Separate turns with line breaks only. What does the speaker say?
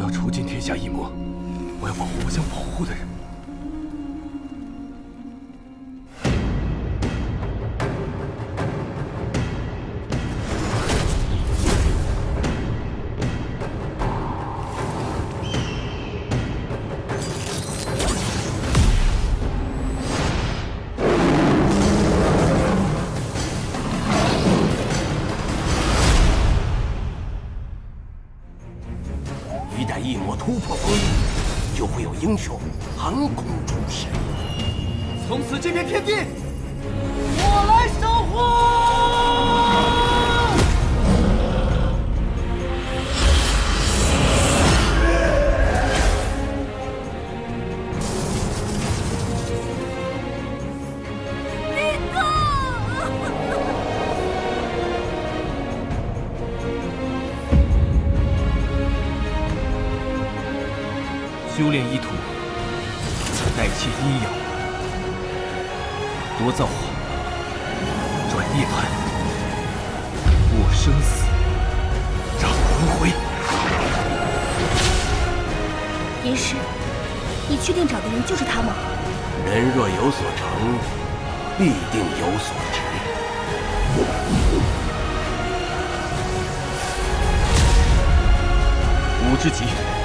我要除尽天下一魔，我要保护我想保护的人。
一旦一抹突破封印，就会有英雄横空出世。
从此这片天地，修炼一途，代切阴阳，夺造化，转涅槃，握生死，掌轮回。
严师，你确定找的人就是他吗？
人若有所成，必定有所值。
武之疾，动乾坤。